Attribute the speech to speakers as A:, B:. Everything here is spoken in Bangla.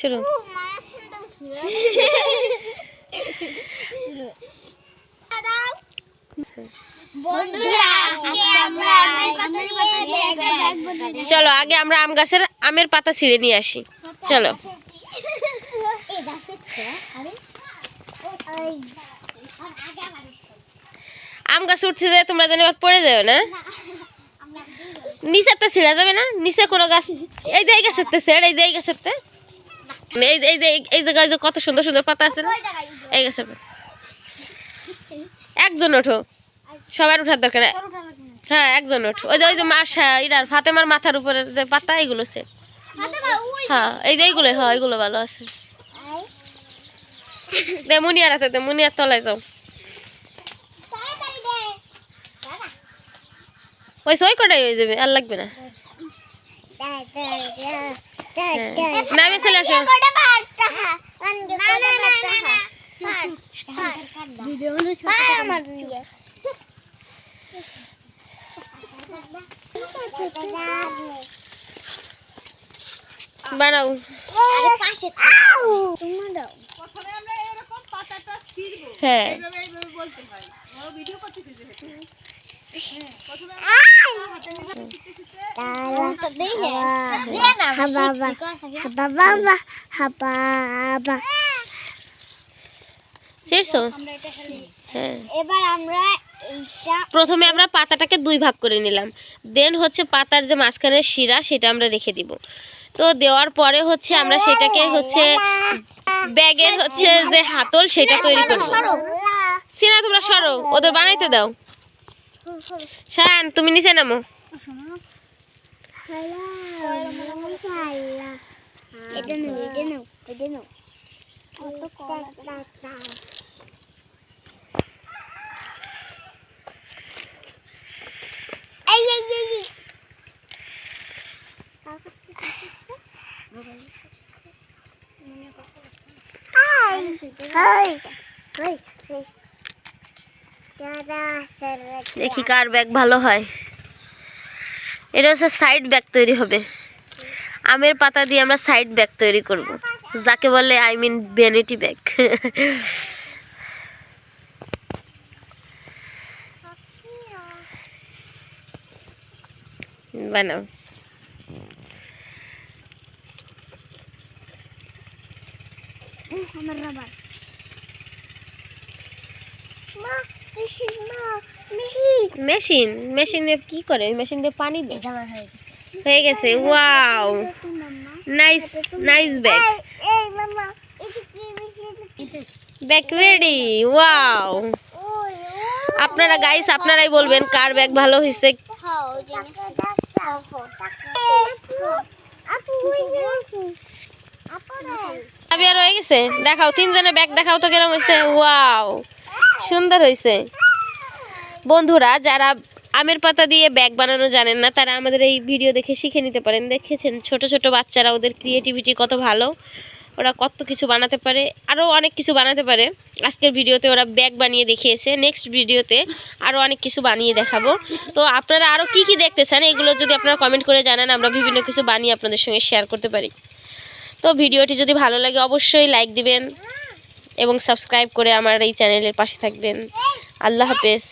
A: শুরু। চলো আগে আমরা আম গাছের আমের পাতা ছিঁড়ে নিয়ে আসি চলো আম গাছ উঠতে যায় তোমরা জানি পড়ে যাবে না নিচের তো ছিঁড়া যাবে না নিচে কোনো গাছ এই যে এই গাছের তো ছেড় এই যে এই গাছের তো এই এই যে এই- এই জায়গায় যে কত সুন্দর সুন্দর পাতা আছে না?
B: ওই জায়গায় উঠবো।
A: এই গাছের পাতা। একজন ওঠো। সবার উঠার দরকার? হ্যাঁ একজন ওঠো। ওই যে ওই যে মাসা ইরার ফাতেমার মাথার উপরে যে পাতা এগুলো সে হ্যাঁ এই যে এইগুলো হ্যাঁ এগুলো ভালো আছে। দে মুনিয়ার হাতে দে মুনিয়ার তলায় যাও। ওই সই কটাই হয়ে যাবে? আর লাগবে না। নামে চলে আসো
B: কটা পারতা
A: হ্যাঁ। প্রথমে আমরা পাতাটাকে দুই ভাগ করে নিলাম। দেন হচ্ছে পাতার যে মাঝখানের শিরা, সেটা আমরা রেখে দিব। তো দেওয়ার পরে হচ্ছে আমরা সেটাকে হচ্ছে ব্যাগের হচ্ছে যে হাতল, সেটা তৈরি করব। সিনা, তোমরা সরো। ওদের বানাইতে দাও। শান তুমি নিচে নামো।
B: এটা নাও এটা নাও এটা নাও এই এই এই এই
A: দেখি কার ব্যাগ ভালো হয়। এটা হচ্ছে সাইড ব্যাগ তৈরি হবে। আমের পাতা দিয়ে আমরা সাইড ব্যাগ তৈরি করব। যাকে বলে আই মিন ভ্যানিটি ব্যাগ বানাও।
B: আমার রাবার মা মেশিন মেশিন।
A: দিয়ে কি করে? ওই মেশিন দিয়ে পানি দেয়
B: হয়ে গেছে।
A: Wow. Nice nice bag bag ready wow. আপনারা গাইস আপনারাই বলবেন কার ব্যাগ ভালো হয়েছে। আর হয়ে গেছে। দেখাও তিনজনের ব্যাগ দেখাও তো কেরম হয়েছে। ওয়াও। সুন্দর হয়েছে বন্ধুরা, যারা আমের পাতা দিয়ে ব্যাগ বানানো জানেন না, তারা আমাদের এই ভিডিও দেখে শিখে নিতে পারেন। দেখেছেন, ছোট ছোট বাচ্চারা ওদের ক্রিয়েটিভিটি কত ভালো। ওরা কত কিছু বানাতে পারে আরও অনেক কিছু বানাতে পারে। আজকের ভিডিওতে ওরা ব্যাগ বানিয়ে দেখিয়েছে। নেক্সট ভিডিওতে আরও অনেক কিছু বানিয়ে দেখাবো। তো আপনারা আরও কি কি দেখতে চান, এগুলো যদি আপনারা কমেন্ট করে জানান, আমরা বিভিন্ন কিছু বানিয়ে আপনাদের সঙ্গে শেয়ার করতে পারি। তো ভিডিওটি যদি ভালো লাগে, অবশ্যই লাইক দিবেন। এবং সাবস্ক্রাইব করে আমার এই চ্যানেলের পাশে থাকবেন। আল্লাহ হাফেজ।